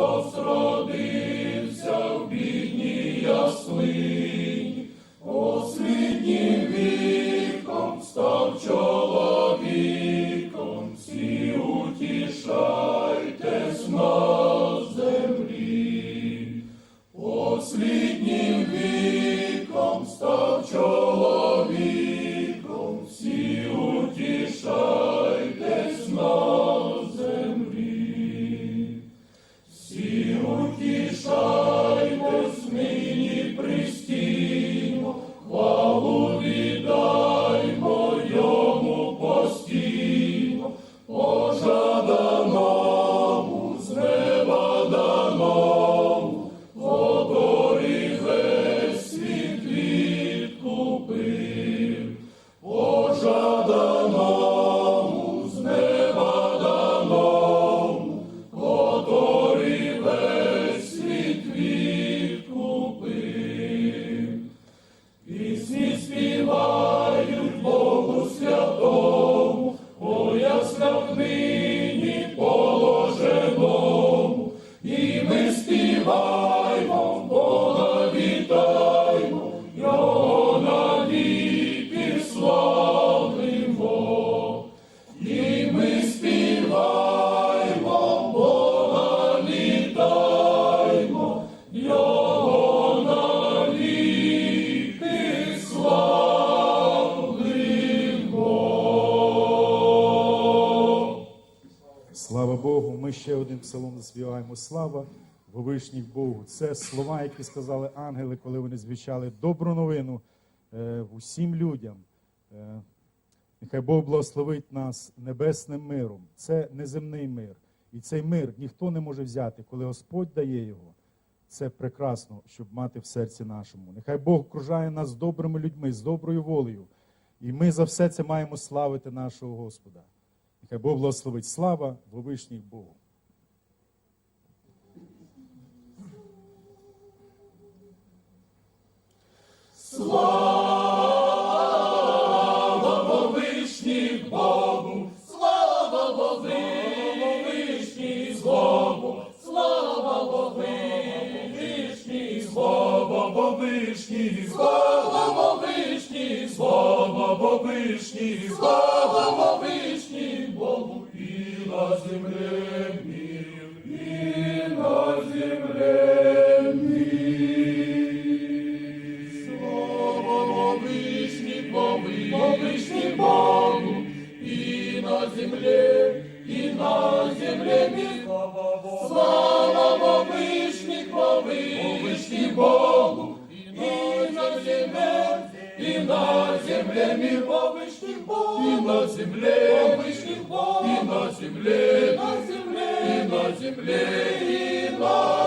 Christos Всі утішайте Богу, ми ще один псалом заспіваємо. Слава Вовишній Богу. Це слова, які сказали ангели, коли вони звіщали добру новину е, усім людям. Е, нехай Бог благословить нас небесним миром. Це неземний мир. І цей мир ніхто не може взяти, коли Господь дає його. Це прекрасно, щоб мати в серці нашому. Нехай Бог окружає нас добрими людьми, з доброю волею. І ми за все це маємо славити нашого Господа. Нехай Бог благословить слава Вовишній Богу. Слава Вовишній Богу, слава Вовишній Богу, слава Вовишній, Вовишній, слава Вовишній, слава Вовишній, слава Вовишній Богу, і на землі і на землі. Слава Вовишній, Вови- Вовишній Богу, і на землі, і на землі. Слава Вовишній, Вови- Вовишній Богу, і на землі, і на землі мир. Вовишній Бог, и на земле обычный Бог, и на землі, на земле, и на земле, и на землі.